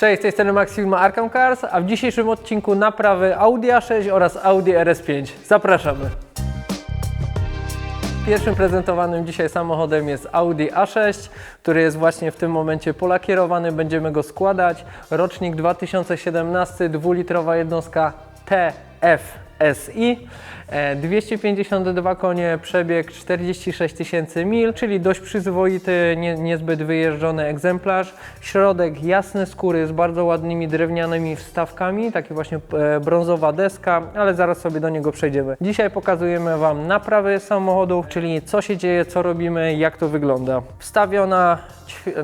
Cześć, z tej strony Max Arkham Cars, a w dzisiejszym odcinku naprawy Audi A6 oraz Audi RS5. Zapraszamy. Pierwszym prezentowanym dzisiaj samochodem jest Audi A6, który jest właśnie w tym momencie polakierowany. Będziemy go składać. Rocznik 2017, dwulitrowa jednostka TFSI. E, 252 konie, przebieg 46 tysięcy mil, czyli dość przyzwoity, nie, niezbyt wyjeżdżony egzemplarz. Środek jasny skóry z bardzo ładnymi drewnianymi wstawkami, takie właśnie e, brązowa deska, ale zaraz sobie do niego przejdziemy. Dzisiaj pokazujemy Wam naprawy samochodów, czyli co się dzieje, co robimy, jak to wygląda. Wstawiona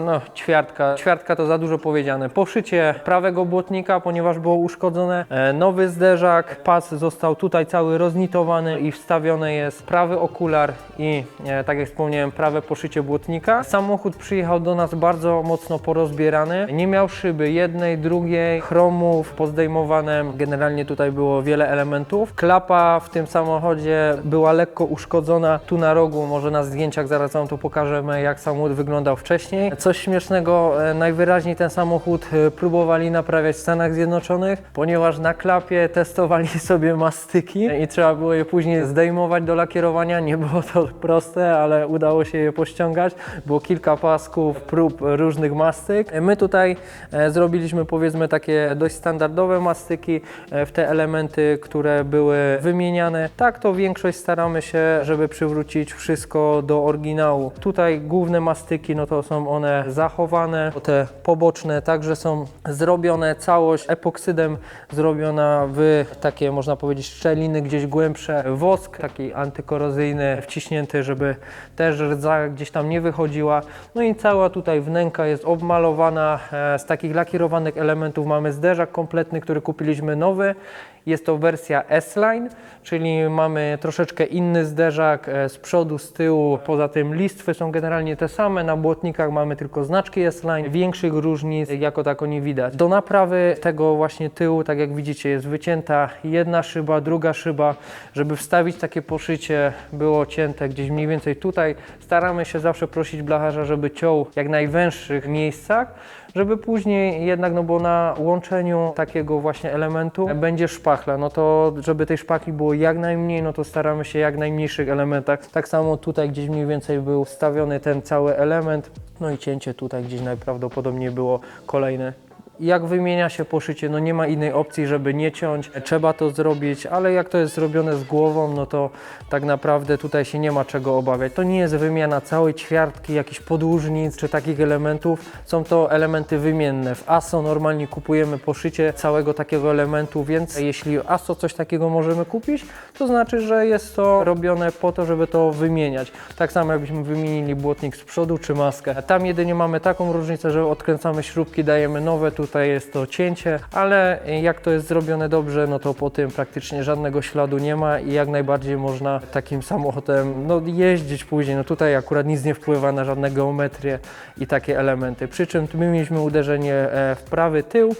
no, ćwiartka, ćwiartka to za dużo powiedziane. Poszycie prawego błotnika, ponieważ było uszkodzone, e, nowy zderzak, pas został tutaj cały roznitowany i wstawiony jest prawy okular i e, tak jak wspomniałem, prawe poszycie błotnika. Samochód przyjechał do nas bardzo mocno porozbierany. Nie miał szyby jednej, drugiej, chromów pozdejmowane. Generalnie tutaj było wiele elementów. Klapa w tym samochodzie była lekko uszkodzona tu na rogu. Może na zdjęciach zaraz Wam to pokażemy, jak samochód wyglądał wcześniej. Coś śmiesznego, e, najwyraźniej ten samochód e, próbowali naprawiać w Stanach Zjednoczonych, ponieważ na klapie testowali sobie mastyki i trzeba było je później zdejmować do lakierowania. Nie było to proste, ale udało się je pościągać. Było kilka pasków, prób różnych mastyk. My tutaj e, zrobiliśmy powiedzmy takie dość standardowe mastyki e, w te elementy, które były wymieniane. Tak to większość staramy się, żeby przywrócić wszystko do oryginału. Tutaj główne mastyki, no to są one zachowane, te poboczne także są zrobione, całość epoksydem zrobiona w takie można powiedzieć szczeliny gdzieś głębsze, wosk taki antykorozyjny wciśnięty, żeby też rdza gdzieś tam nie wychodziła. No i cała tutaj wnęka jest obmalowana e, z takich lakierowanych elementów. Mamy zderzak kompletny, który kupiliśmy nowy. Jest to wersja S-Line, czyli mamy troszeczkę inny zderzak e, z przodu, z tyłu. Poza tym listwy są generalnie te same. Na błotnikach mamy tylko znaczki S-Line. Większych różnic jako tako nie widać. Do naprawy tego właśnie tyłu, tak jak widzicie, jest wycięta jedna szyba, druga szyba. Żeby wstawić takie poszycie, było cięte gdzieś mniej więcej tutaj. Staramy się zawsze prosić blacharza, żeby ciął jak najwęższych miejscach żeby później jednak, no bo na łączeniu takiego właśnie elementu będzie szpachla, no to żeby tej szpachli było jak najmniej, no to staramy się jak najmniejszych elementach. Tak samo tutaj gdzieś mniej więcej był wstawiony ten cały element, no i cięcie tutaj gdzieś najprawdopodobniej było kolejne. Jak wymienia się poszycie, no nie ma innej opcji, żeby nie ciąć. Trzeba to zrobić, ale jak to jest zrobione z głową, no to tak naprawdę tutaj się nie ma czego obawiać. To nie jest wymiana całej ćwiartki, jakichś podłużnic czy takich elementów. Są to elementy wymienne. W ASO normalnie kupujemy poszycie całego takiego elementu, więc jeśli ASO coś takiego możemy kupić, to znaczy, że jest to robione po to, żeby to wymieniać. Tak samo jakbyśmy wymienili błotnik z przodu czy maskę. Tam jedynie mamy taką różnicę, że odkręcamy śrubki, dajemy nowe, tutaj jest to cięcie, ale jak to jest zrobione dobrze, no to po tym praktycznie żadnego śladu nie ma i jak najbardziej można takim samochodem no, jeździć później. No tutaj akurat nic nie wpływa na żadne geometrię i takie elementy. Przy czym my mieliśmy uderzenie e, w prawy tył,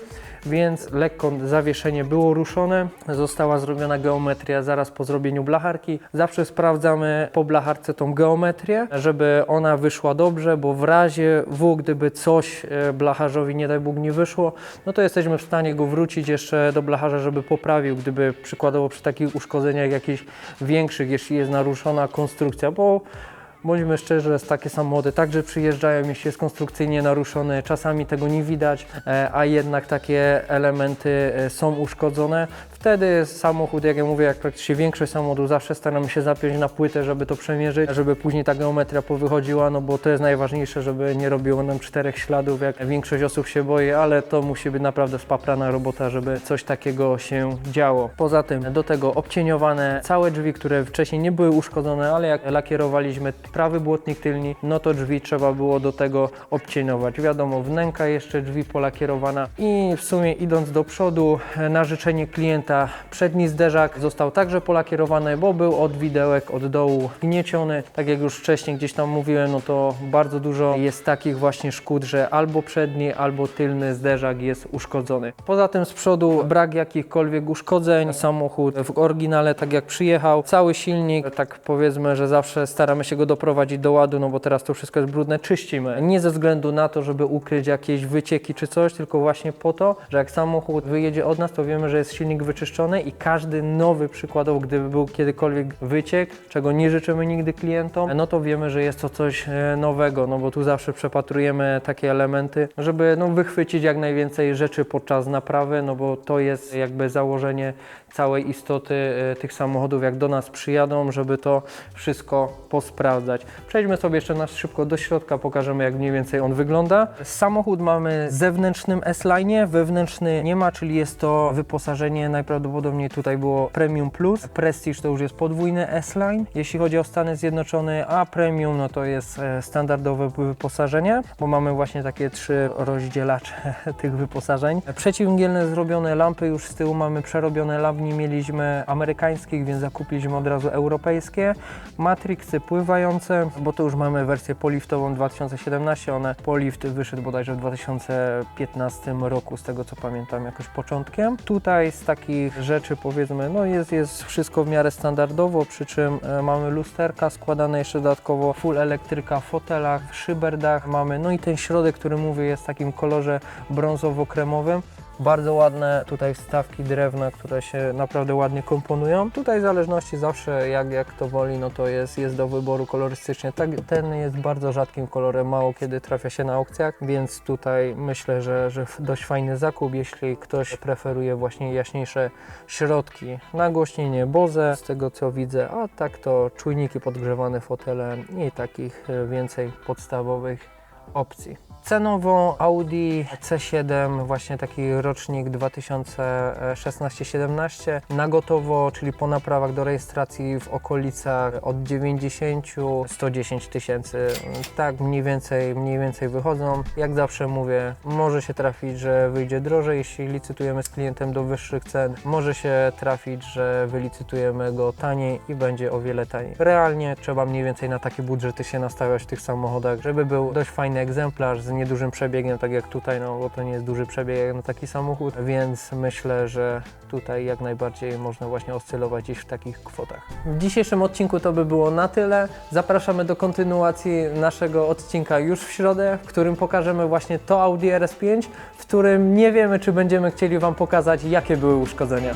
więc lekko zawieszenie było ruszone. Została zrobiona geometria zaraz po zrobieniu blacharki. Zawsze sprawdzamy po blacharce tą geometrię, żeby ona wyszła dobrze, bo w razie W, gdyby coś e, blacharzowi nie daj Bóg nie wyszło, no to jesteśmy w stanie go wrócić jeszcze do blacharza, żeby poprawił, gdyby przykładowo przy takich uszkodzeniach jakichś większych, jeśli jest naruszona konstrukcja, bo Bądźmy szczerzy, takie samochody także przyjeżdżają, jeśli jest konstrukcyjnie naruszony, czasami tego nie widać, e, a jednak takie elementy e, są uszkodzone. Wtedy samochód, jak ja mówię, jak praktycznie większość samochodów, zawsze staramy się zapiąć na płytę, żeby to przemierzyć, żeby później ta geometria powychodziła, no bo to jest najważniejsze, żeby nie robiło nam czterech śladów, jak większość osób się boi, ale to musi być naprawdę spaprana robota, żeby coś takiego się działo. Poza tym do tego obcieniowane całe drzwi, które wcześniej nie były uszkodzone, ale jak lakierowaliśmy prawy błotnik tylni, no to drzwi trzeba było do tego obcieniować. Wiadomo, wnęka jeszcze drzwi polakierowana i w sumie idąc do przodu, na życzenie klienta końca. Przedni zderzak został także polakierowany, bo był od widełek od dołu gnieciony. Tak jak już wcześniej gdzieś tam mówiłem, no to bardzo dużo jest takich właśnie szkód, że albo przedni, albo tylny zderzak jest uszkodzony. Poza tym z przodu brak jakichkolwiek uszkodzeń. Samochód w oryginale tak jak przyjechał, cały silnik, tak powiedzmy, że zawsze staramy się go doprowadzić do ładu, no bo teraz to wszystko jest brudne, czyścimy. Nie ze względu na to, żeby ukryć jakieś wycieki czy coś, tylko właśnie po to, że jak samochód wyjedzie od nas, to wiemy, że jest silnik wyczyszczony i każdy nowy przykładowo, gdyby był kiedykolwiek wyciek, czego nie życzymy nigdy klientom, no to wiemy, że jest to coś e, nowego, no bo tu zawsze przepatrujemy takie elementy, żeby no, wychwycić jak najwięcej rzeczy podczas naprawy, no bo to jest jakby założenie całej istoty e, tych samochodów, jak do nas przyjadą, żeby to wszystko posprawdzać. Przejdźmy sobie jeszcze na szybko do środka, pokażemy jak mniej więcej on wygląda. Samochód mamy zewnętrznym S-Line, wewnętrzny nie ma, czyli jest to wyposażenie najprawdopodobniej tutaj było Premium Plus. Prestige to już jest podwójny S-Line, jeśli chodzi o Stany Zjednoczone, a Premium no to jest e, standardowe wyposażenie, bo mamy właśnie takie trzy rozdzielacze tych wyposażeń. Przeciwmgielne zrobione lampy już z tyłu mamy przerobione lampy, nie mieliśmy amerykańskich, więc zakupiliśmy od razu europejskie. Matrixy pływające, bo to już mamy wersję poliftową 2017, one polift wyszedł bodajże w 2015 roku, z tego co pamiętam, jakoś początkiem. Tutaj z takich rzeczy powiedzmy, no jest, jest wszystko w miarę standardowo, przy czym e, mamy lusterka składane jeszcze dodatkowo, full elektryka w fotelach, w szyberdach mamy, no i ten środek, który mówię jest w takim kolorze brązowo-kremowym. Bardzo ładne tutaj wstawki drewna, które się naprawdę ładnie komponują. Tutaj w zależności zawsze jak, jak to woli, no to jest, jest do wyboru kolorystycznie. Tak, ten jest bardzo rzadkim kolorem, mało kiedy trafia się na aukcjach, więc tutaj myślę, że, że dość fajny zakup, jeśli ktoś preferuje właśnie jaśniejsze środki. Nagłośnienie Bose, z tego co widzę, a tak to czujniki podgrzewane fotele i takich e, więcej podstawowych opcji. Cenowo Audi C7, właśnie taki rocznik 2016-17, na gotowo, czyli po naprawach do rejestracji w okolicach od 90-110 tysięcy. Tak mniej więcej, mniej więcej wychodzą. Jak zawsze mówię, może się trafić, że wyjdzie drożej, jeśli licytujemy z klientem do wyższych cen. Może się trafić, że wylicytujemy go taniej i będzie o wiele taniej. Realnie trzeba mniej więcej na takie budżety się nastawiać w tych samochodach, żeby był dość fajny egzemplarz z niedużym przebiegiem, tak jak tutaj, no bo to nie jest duży przebieg jak na taki samochód, więc myślę, że tutaj jak najbardziej można właśnie oscylować gdzieś w takich kwotach. W dzisiejszym odcinku to by było na tyle. Zapraszamy do kontynuacji naszego odcinka już w środę, w którym pokażemy właśnie to Audi RS5, w którym nie wiemy, czy będziemy chcieli Wam pokazać, jakie były uszkodzenia.